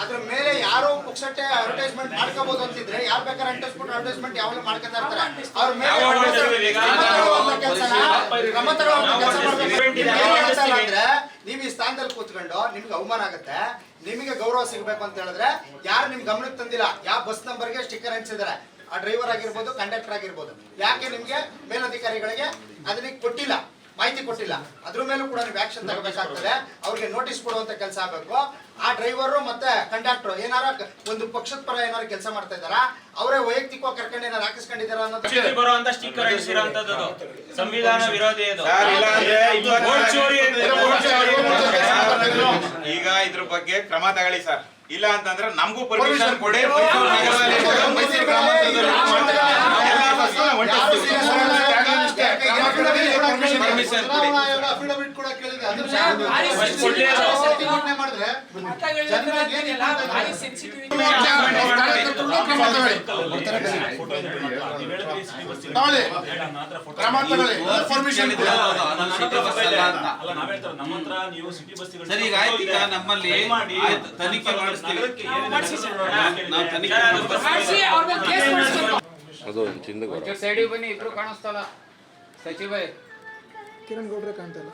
ಅದ್ರ ಮೇಲೆ ಯಾರೋ ಪುಕ್ಸಟ್ಟೆ ಅಡ್ವರ್ಟೈಸ್ಮೆಂಟ್ ಮಾಡ್ಕೋಬಹುದು ಅಂತಿದ್ರೆ ಯಾರು ಬೇಕಾದ್ರೆ ಅಡ್ವರ್ಟೈಸ್ಮೆಂಟ್ ಅಡ್ವರ್ಟೈಸ್ಮೆಂಟ್ ಯಾವಾಗಲೂ ಮಾಡ್ಕೊತಾ ಇರ್ತಾರೆ. ಅವ್ರ ಮೇಲೆ ನೀವು ಈ ಸ್ಥಾನದಲ್ಲಿ ಕೂತ್ಕೊಂಡು ನಿಮ್ಗೆ ಅವಮಾನ ಆಗುತ್ತೆ. ನಿಮಗೆ ಗೌರವ ಸಿಗಬೇಕು ಅಂತ ಹೇಳಿದ್ರೆ ಯಾರು ನಿಮ್ ಗಮನಕ್ಕೆ ತಂದಿಲ್ಲ? ಯಾವ ಬಸ್ ನಂಬರ್ಗೆ ಸ್ಟಿಕ್ಕರ್ ಹಂಚಿದ್ದಾರೆ ಆ ಡ್ರೈವರ್ ಆಗಿರ್ಬೋದು ಕಂಡಕ್ಟರ್ ಆಗಿರ್ಬೋದು. ಯಾಕೆ ನಿಮ್ಗೆ ಮೇಲಧಿಕಾರಿಗಳಿಗೆ ಅದನ್ನ ಕೊಟ್ಟಿಲ್ಲ? ಮಾಹಿತಿ ಕೊಟ್ಟಿಲ್ಲ. ಅದ್ರ ಮೇಲೂ ಕೂಡ ನೀವು ಆಕ್ಷನ್ ತಗೋಬೇಕಾಗ್ತದೆ. ಅವ್ರಿಗೆ ನೋಟಿಸ್ ಕೊಡುವಂತ ಕೆಲಸ ಆಗಬೇಕು. ಆ ಡ್ರೈವರು ಮತ್ತೆ ಕಂಡಕ್ಟರ್ ಏನಾರ ಒಂದು ಪಕ್ಷದ ಪರ ಏನಾರ ಕೆಲಸ ಮಾಡ್ತಾ ಇದಾರ ಅವರೇ ವೈಯಕ್ತಿಕವಾಗಿ ಕರ್ಕೊಂಡು ಏನಾರ ಹಾಕಿಸ್ಕೊಂಡಿದಾರ ಅನ್ನೋದು ಬರುವಂತ ಸ್ಟಿಕ್ಕರ್ ಅಂಟಿಸಿರೋಂಥದ್ದು ಸಂವಿಧಾನ ವಿರೋಧಿ ಅದು. ಈಗ ಇದ್ರ ಬಗ್ಗೆ ಕ್ರಮ ತಗೊಳ್ಳಿ ಸರ್. ಇಲ್ಲ ಅಂತಂದ್ರೆ ನಮಗೂ ಪರ್ಮಿಷನ್ ಕೊಡಿ. ಅಫಿಡವಿಟ್ ಕೂಡ ಮಾಡಿದ್ರೆ ಜನರಿಗೆ ಏನ್ ಅಂತ? ತಗೊಳ್ಳಿ ಕ್ರಮ ತಗೊಳ್ಳಿ ಪರ್ಮಿಷನ್ ಕೊಡಿ ಸರಿ, ಈಗ ಆಯ್ತು, ಈಗ ನಮ್ಮಲ್ಲಿ ಆಯ್ತು, ತನಿಖೆ ಮಾಡಿಸ್ತೀವಿ. ನಾವು ತನಿಖೆ ಸರ್, ಅದು ಸೈಡಿಗೆ ಬನ್ನಿ ಇಬ್ರು ಕಾಣಿಸ್ತಲ್ಲ ಸಚಿವ ಕಿರಣ್ ಗೌಡ್ರೆ ಕಾಣ್ತಾ ಇಲ್ಲ.